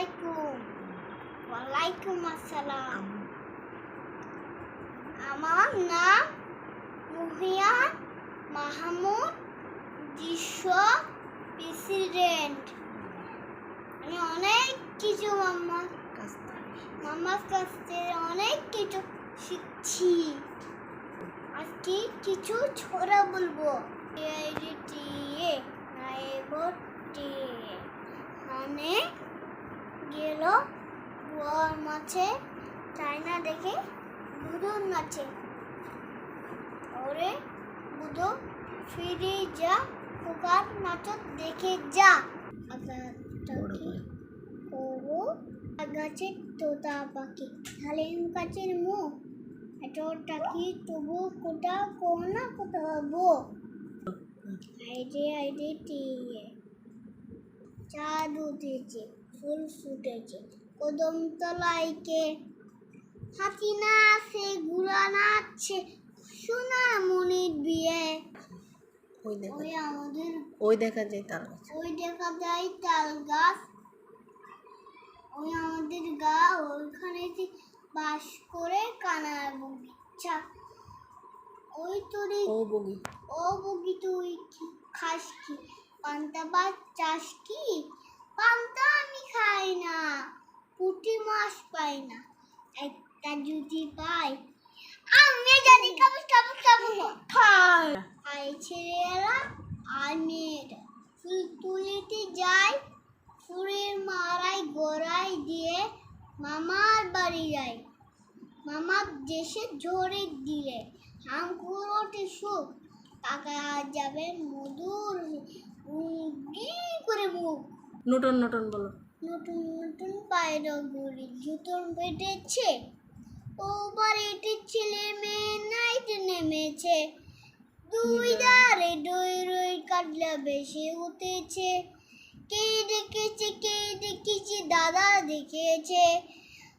আলাইকুম। ওয়ালাইকুম আসসালাম। আমার নাম মুহিয়ান মাহমুদ, বিশ্ব প্রেসিডেন্ট। আমি অনেক কিছু মাম্মা মাম্মার কাছ থেকে অনেক কিছু শিখছি। আজকে কিছু ছোড়া বলব। টিয়ে মানে গেল। গোয়ার মাছে চায়না দেখে বুদুর নাচে ওরে বুদু ফিরে যা পোকার নাচত দেখে যা। করু। গাছের তোতা পাখি। ঢালেন গাছের মুখ। এতটা কি তবু কোটা কোনা কোথাবো আইডে আইডে টিয়ে। চাঁদ উঠেছে ফুল ফুটেছে কদম তলাইকে হাতি না আছে ঘোড়া নাচছে সোনা মনির বিয়ে। ওই দেখা ওই আমাদের ওই দেখা যায় তার গাছ। ওই দেখা যায় তাল গাছ। ওই আমাদের গা ওইখানে বাস করে কানা বগিচা ওই তোরে ও বগি। ও বগি তুই কি খাস কি? পান্তা ভাত চাস কি? পান্তা আমি খাই না পুঁটি মাছ পাই না একটা যদি পাই আমি জানি খাব খাব খাব খাই। আই ছেলেরা আর মেয়েরা ফুল তুলিতে যায় ফুলের মারাই গোড়ায় দিয়ে মামার বাড়ি যায় মামার দেশে জোরে দিলে হাম কুড়োটে সুখ কাকা যাবে মধুর করে মুখ? নটন নটন বলো। নতুন নতুন পায়রা ঘুরি জুতোর পেটেছে ওবার এটি ছেলে মেয়ে নাইতে নেমেছে। দুই ধারে ডই রই কাটলা বেশি উঠেছে। কে দেখেছে কে দেখেছে দাদা দেখেছে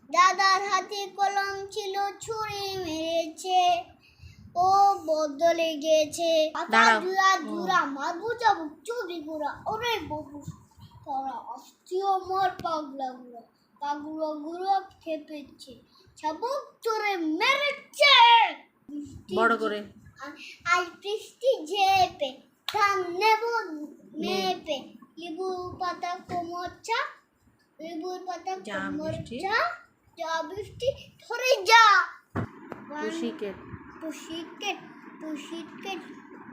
দাদার হাতে কলম ছিল ছুরি মেরেছে ও বদলে গেছে দাঁড়াও। জুড়া জুড়া মার বুঝাবো চুরি গুড়া ওরে বহু তারা অস্থির আমার পাগলা গুড়া পাগলা গুড়া খেপেছে চাবুক চোরে মেরেছে। বড় করে। আর- আর বৃষ্টি ঝেপে ধান নেব মেপে। লেবু পাতা কোমরচা লেবুর পাতা যা বৃষ্টি। যা বৃষ্টি ধরে যা। পুষিকে। পুষিকেট Pushit Cat,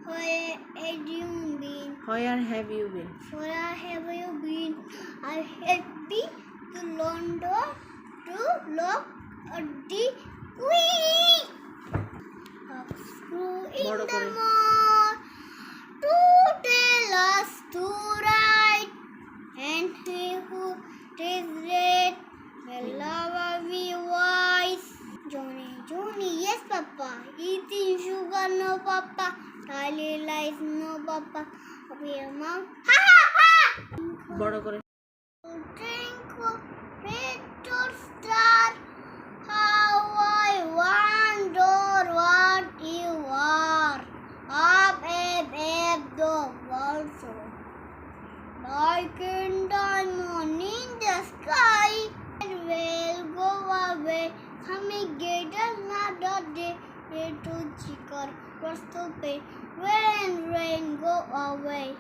where have you been? Where have you been? Where have you been? I have been to London to look at the Queen. A screw in the mall to tell us to write. And he who is red will love me wise. Johnny, Johnny, yes, Papa, it is. No, Papa. Tiny lies, no, Papa. Okay, Mom. Ha ha ha! বড় করে little star, how I wonder what you are. Up above the world so like in diamond in the sky. It will go away, coming get another day. Little chicken, cross the pay. Rain, rain, go away.